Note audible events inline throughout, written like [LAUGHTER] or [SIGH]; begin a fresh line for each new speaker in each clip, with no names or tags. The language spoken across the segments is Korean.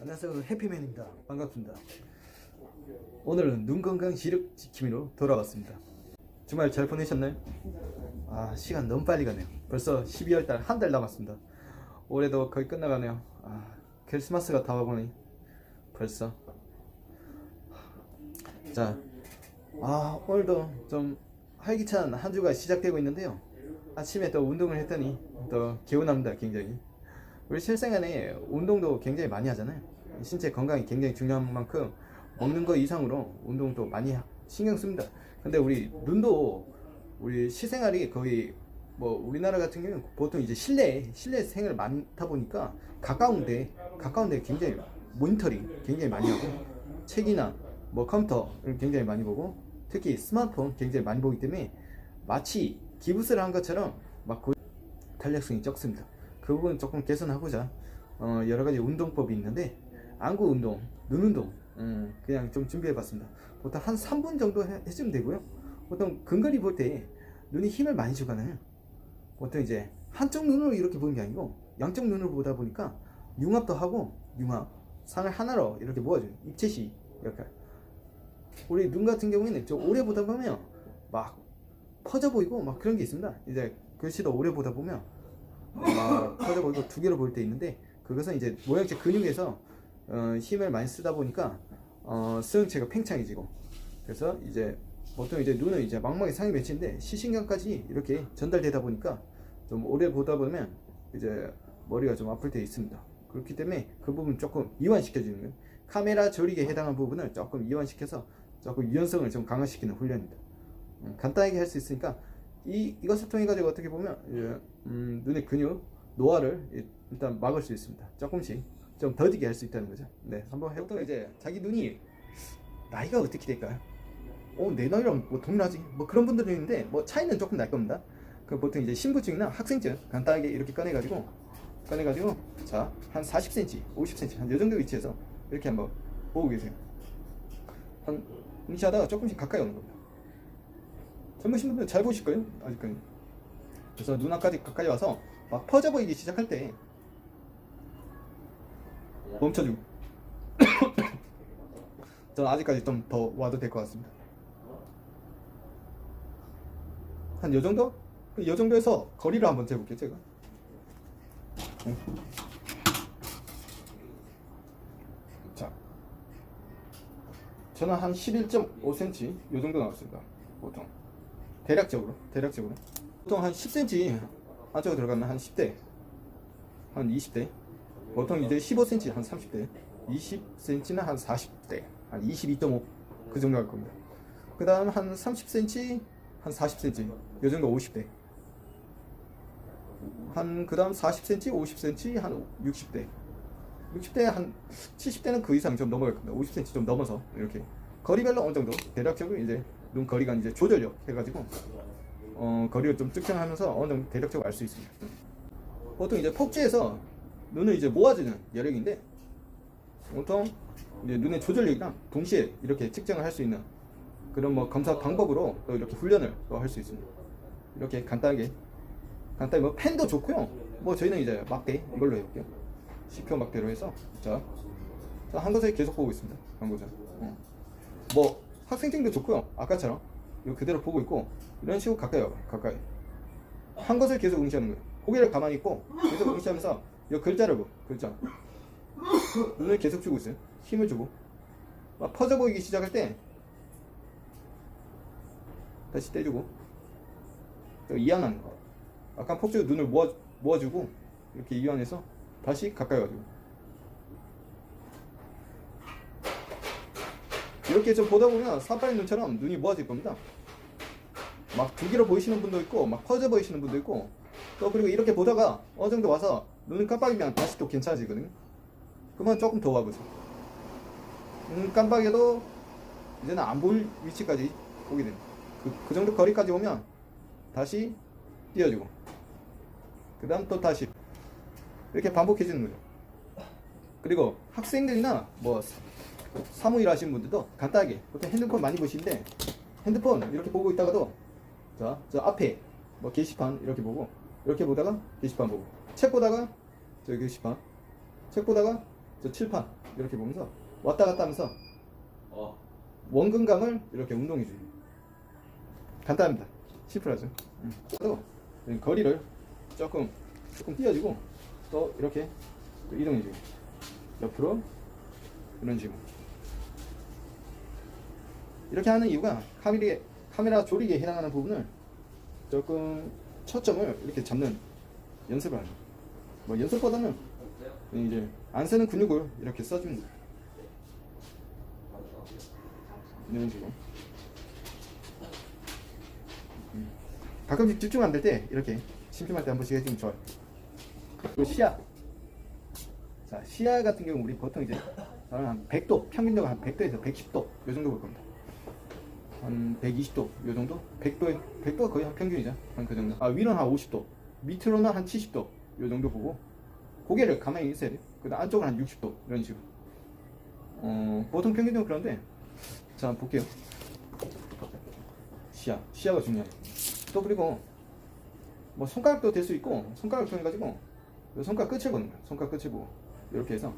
안녕하세요. 해피맨입니다. 반갑습니다. 오늘은 눈 건강 시력 지킴이로 돌아왔습니다. 주말 잘 보내셨나요? 아 시간 너무 빨리 가네요. 벌써 12월달 한 달 남았습니다. 올해도 거의 끝나가네요. 아 크리스마스가 다가오니 벌써. 자아 오늘도 좀 활기찬 한 주가 시작되고 있는데요. 아침에 또 운동을 했더니 또 개운합니다 굉장히 우리 실생활에 운동도 굉장히 많이 하잖아요. 신체 건강이 굉장히 중요한 만큼 먹는 거 이상으로 운동도 많이 하- 신경 씁니다. 근데 우리 눈도 우리 실생활이 거의 뭐 우리나라 같은 경우는 보통 이제 실내 실내 생활 많다 보니까 가까운데 가까운데 굉장히 모니터링 굉장히 많이 하고 책이나 뭐 컴퓨터를 굉장히 많이 보고 특히 스마트폰 굉장히 많이 보기 때문에 마치 기부스를 한 것처럼 막 고- 탄력성이 적습니다. 그 부분 조금 개선하고자 어, 여러 가지 운동법이 있는데 안구 운동, 눈 운동 음, 그냥 좀 준비해봤습니다. 보통 한 3분 정도 해, 해주면 되고요. 보통 근거리 볼 때 눈이 힘을 많이 주잖아요. 보통 이제 한쪽 눈으로 이렇게 보는 게 아니고 양쪽 눈으로 보다 보니까 융합도 하고 융합 상을 하나로 이렇게 모아줘요. 입체시 역할. 우리 눈 같은 경우에는 좀 오래 보다 보면 막 퍼져 보이고 막 그런 게 있습니다. 이제 글씨도 오래 보다 보면 막 퍼져 보이고 두 개로 보일 때 있는데 그것은 이제 모양체 근육에서 어, 힘을 많이 쓰다 보니까 어, 수영체가 팽창해지고 그래서 이제 보통 이제 눈은 이제 망막에 상이 맺히는데 시신경까지 이렇게 전달되다 보니까 좀 오래 보다 보면 이제 머리가 좀 아플 때 있습니다. 그렇기 때문에 그 부분 조금 이완시켜주는 거예요. 카메라 조리에 해당한 부분을 조금 이완시켜서 조금 유연성을 좀 강화시키는 훈련입니다. 음, 간단하게 할 수 있으니까 이 이것을 통해 가지고 어떻게 보면 예, 음, 눈의 근육 노화를 이- 일단 막을 수 있습니다. 조금씩 좀 더디게 할 수 있다는 거죠. 네, 한번 해보통 이제 자기 눈이 나이가 어떻게 될까요? 어, 내 나이랑 뭐 동일하지? 뭐 그런 분들도 있는데 뭐 차이는 조금 날 겁니다. 그 보통 이제 신분증이나 학생증 간단하게 이렇게 꺼내 가지고 꺼내 가지고 자 한 40cm, 50cm 한이 정도 위치에서 이렇게 한번 보고 계세요. 한 응시하다가 조금씩 가까이 오는 겁니다. 젊으신 분들 잘 보실 거예요. 아직까지. 그래서 눈앞까지 가까이 와서 막 퍼져 보이기 시작할 때 멈춰주고. [COUGHS] 저는 아직까지 좀 더 와도 될 것 같습니다. 한 요 정도? 요 정도에서 거리를 한번 재볼게요, 제가. 응. 자, 저는 한 11.5cm 요 정도 나왔습니다. 보통. 대략적으로, 대략적으로. 보통 한 10cm 안쪽으로 들어가면 한 10대, 한 20대. 보통 이제 15cm 한 30대, 20cm는 한 40대, 한 22.5 그 정도 갈 겁니다. 그 다음 한 30cm, 한 40cm, 요 정도 50대. 한 그 다음 40cm, 50cm, 한 60대. 60대 한 70대는 그 이상 좀 넘어갈 겁니다. 50cm 좀 넘어서 이렇게 거리별로 어느 정도 대략적으로 이제 눈 거리가 이제 조절력 해가지고 어 거리를 좀 측정하면서 어느 정도 대략적으로 알 수 있습니다. 보통 이제 폭지에서 눈을 이제 모아주는 여력인데 보통 눈의 조절력이랑 동시에 이렇게 측정을 할 수 있는 그런 뭐 검사 방법으로 또 이렇게 훈련을 또 할 수 있습니다. 이렇게 간단하게 간단히 뭐 펜도 좋고요. 뭐 저희는 이제 막대 이걸로 해볼게요. 시표 막대로 해서 자, 자, 한 것을 계속 보고 있습니다. 한 것을. 어. 뭐 학생증도 좋고요. 아까처럼 이거 그대로 보고 있고 이런 식으로 가까이 와요. 가까이. 한 것을 계속 응시하는 거예요. 고개를 가만히 있고 계속 응시하면서 이 글자를 보 글자. 눈을 계속 주고 있어요. 힘을 주고 막 퍼져 보이기 시작할 때 다시 또 이완하는 거. 아까 폭주 눈을 모아 모아주고 이렇게 이완해서 다시 가까이 와주고 이렇게 좀 보다 보면 사파리 눈처럼 눈이 모아질 겁니다. 막 두 개로 보이시는 분도 있고 막 퍼져 보이시는 분도 있고 또 그리고 이렇게 보다가 어느 정도 와서 눈을 깜빡이면 다시 또 괜찮아지거든요. 그러면 조금 더 와보세요. 눈 깜빡여도 이제는 안 보일 위치까지 오게 됩니다. 그, 그 정도 거리까지 오면 다시 띄워주고 그 다음 또 다시 이렇게 반복해 주는 거죠. 그리고 학생들이나 뭐 사- 사무일 하시는 분들도 간단하게 보통 핸드폰 많이 보시는데 핸드폰 이렇게 보고 있다가도 자, 저 앞에 뭐 게시판 이렇게 보고 이렇게 보다가 게시판 보고 책 보다가 저 게시판 책 보다가 저 칠판 이렇게 보면서 왔다 갔다 하면서
어.
원근감을 이렇게 운동해줘요. 간단합니다. 심플하죠. 음. 또 거리를 조금 조금 띄워주고 또 이렇게 또 이동해줘요. 옆으로 이런 식으로 이렇게 하는 이유가 카메라 카메라 조리에 해당하는 부분을 조금 초점을 이렇게 잡는 연습을 하는. 거예요. 뭐 연습보다는 이제 안 쓰는 근육을 이렇게 써주는. 이런 식으로. 음. 가끔씩 집중 안 될 때 이렇게 심심할 때 한 번씩 해주면 좋아요. 그리고 시야. 자, 시야 같은 경우 우리 보통 이제 한 100도, 평균적으로 한 100도에서 110도 요 정도 볼 겁니다. 한 120도 요 정도? 100도, 100도가 거의 한 평균이죠. 한 그 정도. 아, 위로는 한 50도, 밑으로는 한 70도 요 정도 보고 고개를 가만히 있어야 돼요. 그 다음 안쪽은 한 60도 이런 식으로. 어, 보통 평균적으로 그런데 자, 볼게요. 시야, 시야가 중요해요. 또 그리고 뭐 손가락도 될 수 있고 손가락 통해 가지고 요 손가락 끝을 보는 거예요. 손가락 끝을 보고 이렇게 해서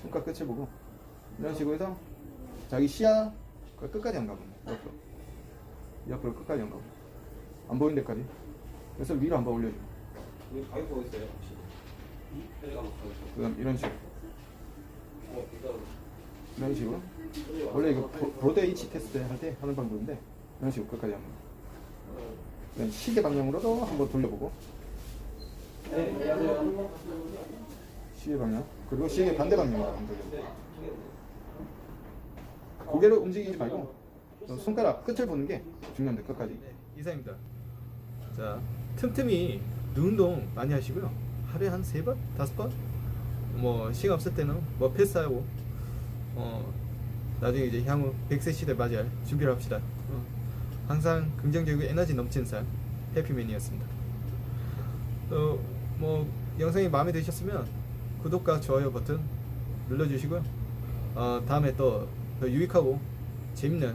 손가락 끝을 보고 이런 식으로 해서 자기 시야 그 끝까지 안 가보는 거예요. 옆으로 끝까지 안 가고 안 보이는 데까지. 그래서 위로 한번 올려줘.
여기 가격 보고 있어요 혹시? 텔레gram 가격
그다음 이런 식으로
어
이런 식으로 원래 이거 보- 브로드 H 테스트 할 때 하는 방법인데 이런 식으로 끝까지 한번. 그다음 시계 방향으로도 한번 돌려보고
네 안녕하세요
시계 방향 그리고 시계 반대 방향으로 한번 돌려. 고개를 움직이지 말고 손가락 끝을 보는 게 중요합니다. 끝까지. 이상입니다. 자 틈틈이 눈 운동 많이 하시고요. 하루에 한 세 번, 다섯 번. 뭐 시간 없을 때는 뭐 패스하고 어 나중에 이제 향후 100세 시대 맞이할 준비를 합시다. 어, 항상 긍정적이고 에너지 넘치는 삶 해피맨이었습니다. 또뭐 영상이 마음에 드셨으면 구독과 좋아요 버튼 눌러주시고요. 어, 다음에 또 더 유익하고 재밌는